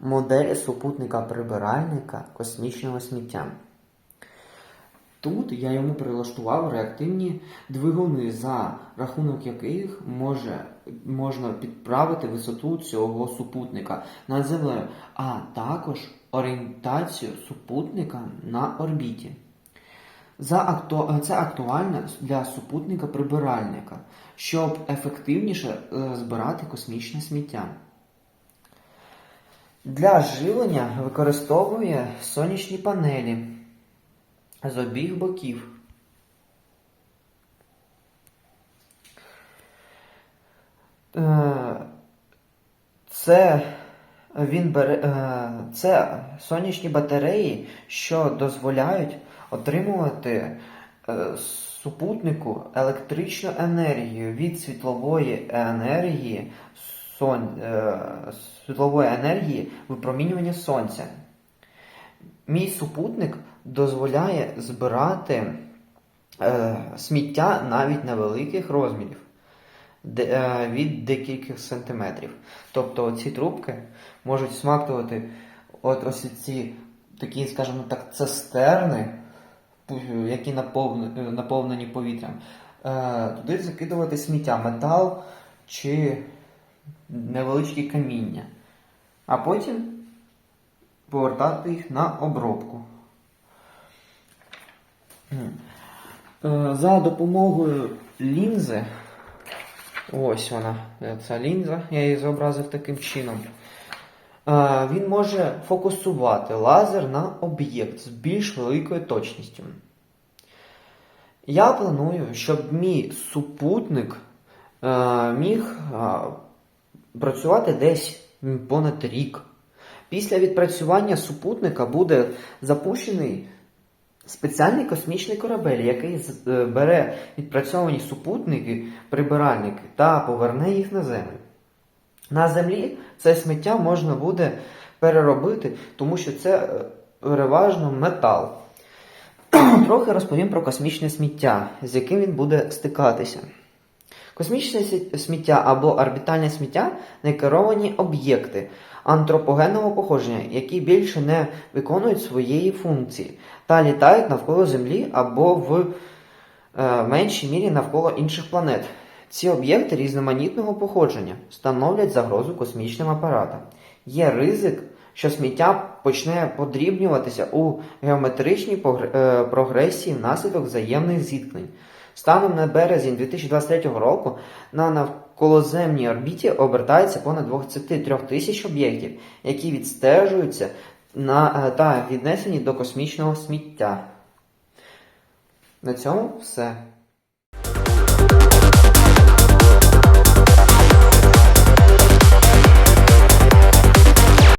Модель супутника-прибиральника космічного сміття. Тут я йому прилаштував реактивні двигуни, за рахунок яких може, можна підправити висоту цього супутника над землею, а також орієнтацію супутника на орбіті. За акту... Це актуально для супутника-прибиральника, щоб ефективніше е, збирати космічне сміття. Для живлення використовує сонячні панелі з обох боків. Е, Це він бере е, це сонячні батареї, що дозволяють отримувати е, супутнику електричну енергію від світлової енергії сон, е, світлової енергії випромінювання сонця. Мій супутник дозволяє збирати е, сміття навіть невеликих розмірів де, е, від декількох сантиметрів. Тобто ці трубки можуть смактувати от ось ці такі, скажімо так, цистерни, які наповнені, повітрям. Е, туди закидувати сміття, метал чи невеличкі каміння. А потім повертати їх на обробку. Е, За допомогою лінзи, ось вона, е, ця лінза, я її зобразив таким чином. Е, Він може фокусувати лазер на об'єкт з більш великою точністю. Я планую, щоб мій супутник міг працювати десь понад рік. Після відпрацювання супутника буде запущений спеціальний космічний корабель, який е, бере відпрацьовані супутники, прибиральники та поверне їх на Землю. На Землі це сміття можна буде переробити, тому що це е, переважно метал. Трохи розповім про космічне сміття, з яким він буде стикатися. Космічне сміття або орбітальне сміття некеровані об'єкти антропогенного походження, які більше не виконують своєї функції та літають навколо Землі або в е, меншій мірі навколо інших планет. Ці об'єкти різноманітного походження становлять загрозу космічним апаратам. Є ризик, що сміття почне подрібнюватися у геометричній е, прогресії внаслідок взаємних зіткнень. Станом на березень 2023 року на навколоземній орбіті обертається понад 23 тисяч об'єктів, які відстежуються на, е, та віднесені до космічного сміття. На цьому все.